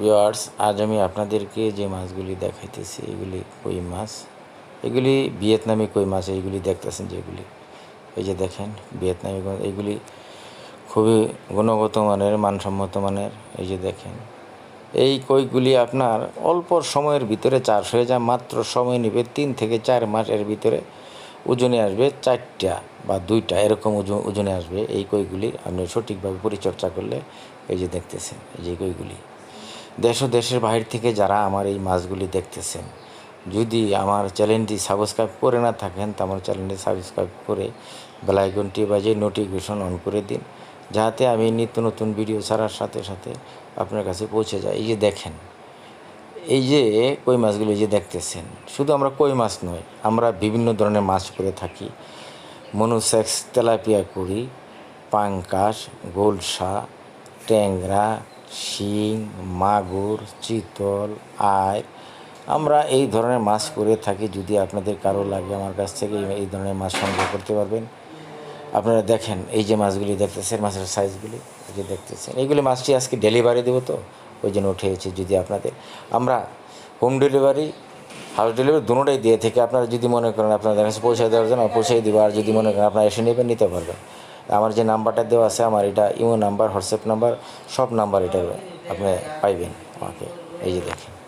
Viewers আজ আমি আপনাদেরকে যে মাছগুলি দেখাইতেছি, এগুলি কই মাছ? এগুলি ভিয়েতনামি কই মাছ? এইগুলি দেখতেছেন যেগুলি এই যে দেখেন, ভিয়েতনামি এগুলি খুবই গুণগত মানের, মানসম্মত মানের। এই যে দেখেন, এই কইগুলি আপনার অল্প সময়ের ভিতরে চাষ হয়ে যায়। মাত্র সময় নেবে তিন থেকে চার মাসের ভিতরে ওজনে আসবে চারটা বা দুইটা, এরকম ওজনে আসবে। এই কইগুলি আপনি সঠিকভাবে পরিচর্যা করলে এই যে দেখতেছেন, এই যে কইগুলি। দেশ ও দেশের বাহির থেকে যারা আমার এই মাছগুলি দেখতেছেন, যদি আমার চ্যানেলটি সাবস্ক্রাইব করে না থাকেন, তো আমার চ্যানেলটি সাবস্ক্রাইব করে বেলাইকনটি বাজে নোটিফিকেশন অন করে দিন, যাতে আমি নিত্য নতুন ভিডিও ছাড়ার সাথে সাথে আপনার কাছে পৌঁছে যায়। এই যে দেখেন, এই যে কই মাছগুলো যে দেখতেছেন, শুধু আমরা কই মাছ নয়, আমরা বিভিন্ন ধরনের মাছ করে থাকি। মনুসেক্স তেলাপিয়া করি পাঙ্কাশ, গোলসা, ট্যাংরা শিং, মাগুর, চিতল আয় আমরা এই ধরনের মাছ করে থাকি যদি আপনাদের কারও লাগে আমার কাছ থেকে এই- ধরনের মাছ সংগ্রহ করতে পারবেন। আপনারা দেখেন এই যে মাছগুলি দেখতেছেন, মাছের সাইজগুলি যে দেখতেছেন। এইগুলি মাছটি আজকে ডেলিভারি দেবো তো, ওই জন্য উঠেছে যদি আপনাদের। আমরা হোম ডেলিভারি হাউস ডেলিভারি দুটোটাই দিয়ে থেকে। আপনারা যদি মনে করেন আপনাদের কাছে পৌঁছে দেওয়ার জন্য, পৌঁছে দিব। আর যদি মনে করেন আপনারা এসে নেবেন, নিতে পারবেন। আমার যে নাম্বারটা দেওয়া আছে, আমার এটা ইমো নাম্বার, হোয়াটসঅ্যাপ নাম্বার, সব নাম্বার এটা আপনি পাইবেন আমাকে। এই যে দেখেন।